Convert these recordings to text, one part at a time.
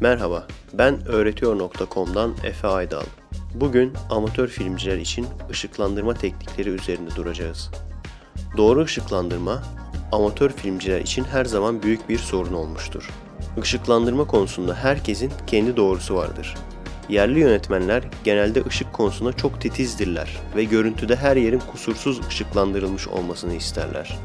Merhaba, ben öğretiyor.com'dan Efe Aydal. Bugün amatör filmciler için ışıklandırma teknikleri üzerinde duracağız. Doğru ışıklandırma, amatör filmciler için her zaman büyük bir sorun olmuştur. Işıklandırma konusunda herkesin kendi doğrusu vardır. Yerli yönetmenler genelde ışık konusunda çok titizdirler ve görüntüde her yerin kusursuz ışıklandırılmış olmasını isterler.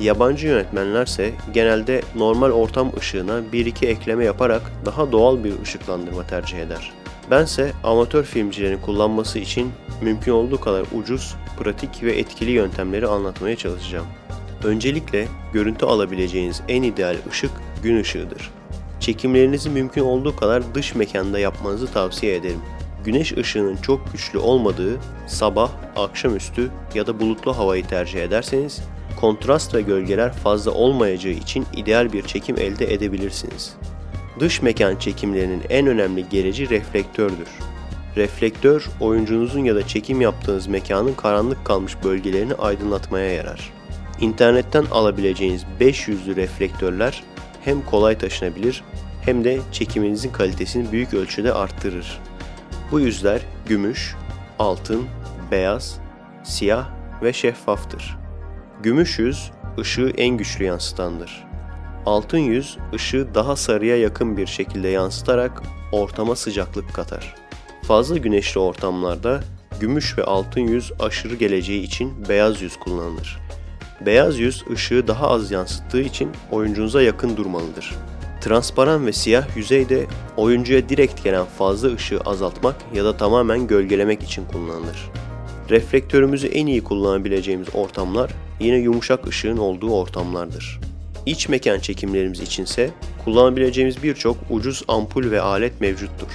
Yabancı yönetmenlerse genelde normal ortam ışığına bir iki ekleme yaparak daha doğal bir ışıklandırma tercih eder. Bense amatör filmcilerin kullanması için mümkün olduğu kadar ucuz, pratik ve etkili yöntemleri anlatmaya çalışacağım. Öncelikle görüntü alabileceğiniz en ideal ışık gün ışığıdır. Çekimlerinizi mümkün olduğu kadar dış mekanda yapmanızı tavsiye ederim. Güneş ışığının çok güçlü olmadığı sabah, akşamüstü ya da bulutlu havayı tercih ederseniz kontrast ve gölgeler fazla olmayacağı için ideal bir çekim elde edebilirsiniz. Dış mekan çekimlerinin en önemli gereci reflektördür. Reflektör, oyuncunuzun ya da çekim yaptığınız mekanın karanlık kalmış bölgelerini aydınlatmaya yarar. İnternetten alabileceğiniz 500'lü reflektörler hem kolay taşınabilir hem de çekiminizin kalitesini büyük ölçüde arttırır. Bu yüzler gümüş, altın, beyaz, siyah ve şeffaftır. Gümüş yüz ışığı en güçlü yansıtandır. Altın yüz ışığı daha sarıya yakın bir şekilde yansıtarak ortama sıcaklık katar. Fazla güneşli ortamlarda gümüş ve altın yüz aşırı geleceği için beyaz yüz kullanılır. Beyaz yüz ışığı daha az yansıttığı için oyuncunuza yakın durmalıdır. Transparan ve siyah yüzey de oyuncuya direkt gelen fazla ışığı azaltmak ya da tamamen gölgelemek için kullanılır. Reflektörümüzü en iyi kullanabileceğimiz ortamlar yine yumuşak ışığın olduğu ortamlardır. İç mekan çekimlerimiz içinse kullanabileceğimiz birçok ucuz ampul ve alet mevcuttur.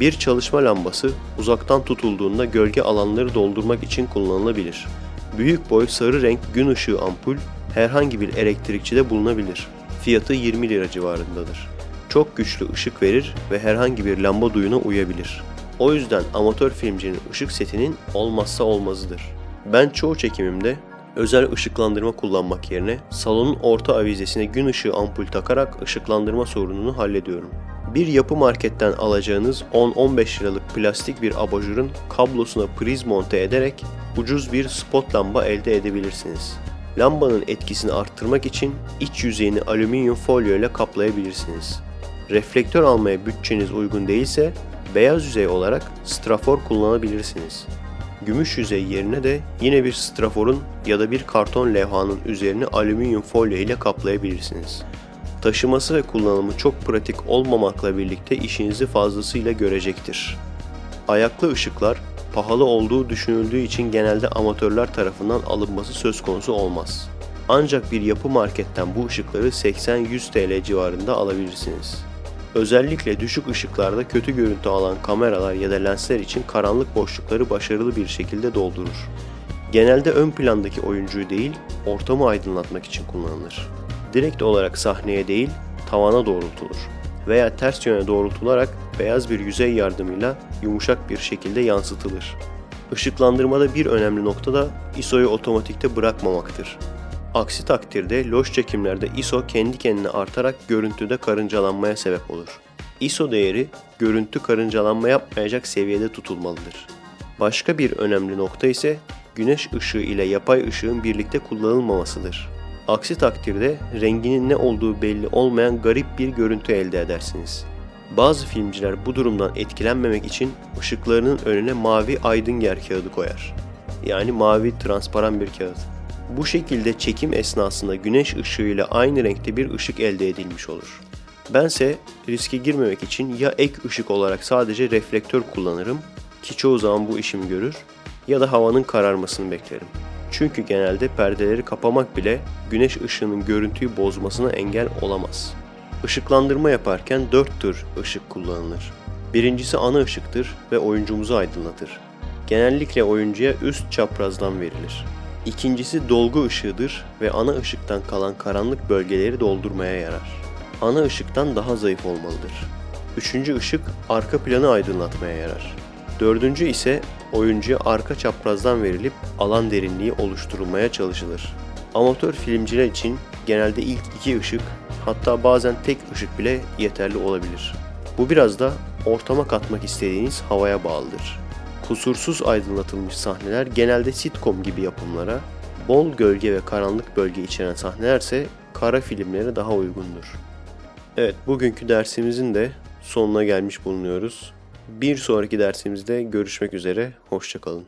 Bir çalışma lambası uzaktan tutulduğunda gölge alanları doldurmak için kullanılabilir. Büyük boy sarı renk gün ışığı ampul herhangi bir elektrikçide bulunabilir. Fiyatı 20 lira civarındadır. Çok güçlü ışık verir ve herhangi bir lamba duyuna uyabilir. O yüzden amatör filmcinin ışık setinin olmazsa olmazıdır. Ben çoğu çekimimde özel ışıklandırma kullanmak yerine salonun orta avizesine gün ışığı ampul takarak ışıklandırma sorununu hallediyorum. Bir yapı marketten alacağınız 10-15 liralık plastik bir abajurun kablosuna priz monte ederek ucuz bir spot lamba elde edebilirsiniz. Lambanın etkisini arttırmak için iç yüzeyini alüminyum folyo ile kaplayabilirsiniz. Reflektör almaya bütçeniz uygun değilse beyaz yüzey olarak strafor kullanabilirsiniz. Gümüş yüzey yerine de yine bir straforun ya da bir karton levhanın üzerini alüminyum folyo ile kaplayabilirsiniz. Taşıması ve kullanımı çok pratik olmamakla birlikte işinizi fazlasıyla görecektir. Ayaklı ışıklar pahalı olduğu düşünüldüğü için genelde amatörler tarafından alınması söz konusu olmaz. Ancak bir yapı marketten bu ışıkları 80-100 TL civarında alabilirsiniz. Özellikle düşük ışıklarda kötü görüntü alan kameralar ya da lensler için karanlık boşlukları başarılı bir şekilde doldurur. Genelde ön plandaki oyuncuyu değil, ortamı aydınlatmak için kullanılır. Direkt olarak sahneye değil, tavana doğrultulur veya ters yöne doğrultularak beyaz bir yüzey yardımıyla yumuşak bir şekilde yansıtılır. Işıklandırmada bir önemli nokta da ISO'yu otomatikte bırakmamaktır. Aksi takdirde loş çekimlerde ISO kendi kendine artarak görüntüde karıncalanmaya sebep olur. ISO değeri görüntü karıncalanma yapmayacak seviyede tutulmalıdır. Başka bir önemli nokta ise güneş ışığı ile yapay ışığın birlikte kullanılmamasıdır. Aksi takdirde renginin ne olduğu belli olmayan garip bir görüntü elde edersiniz. Bazı filmciler bu durumdan etkilenmemek için ışıklarının önüne mavi Aydınger kağıdı koyar. Yani mavi transparan bir kağıt. Bu şekilde çekim esnasında güneş ışığıyla aynı renkte bir ışık elde edilmiş olur. Bense riske girmemek için ya ek ışık olarak sadece reflektör kullanırım ki çoğu zaman bu işimi görür ya da havanın kararmasını beklerim. Çünkü genelde perdeleri kapamak bile güneş ışığının görüntüyü bozmasına engel olamaz. Işıklandırma yaparken dört tür ışık kullanılır. Birincisi ana ışıktır ve oyuncumuzu aydınlatır. Genellikle oyuncuya üst çaprazdan verilir. İkincisi dolgu ışığıdır ve ana ışıktan kalan karanlık bölgeleri doldurmaya yarar. Ana ışıktan daha zayıf olmalıdır. Üçüncü ışık arka planı aydınlatmaya yarar. Dördüncü ise oyuncuya arka çaprazdan verilip alan derinliği oluşturulmaya çalışılır. Amatör filmciler için genelde ilk iki ışık hatta bazen tek ışık bile yeterli olabilir. Bu biraz da ortama katmak istediğiniz havaya bağlıdır. Kusursuz aydınlatılmış sahneler genelde sitcom gibi yapımlara, bol gölge ve karanlık bölge içeren sahnelerse kara filmlere daha uygundur. Evet, bugünkü dersimizin de sonuna gelmiş bulunuyoruz. Bir sonraki dersimizde görüşmek üzere, hoşçakalın.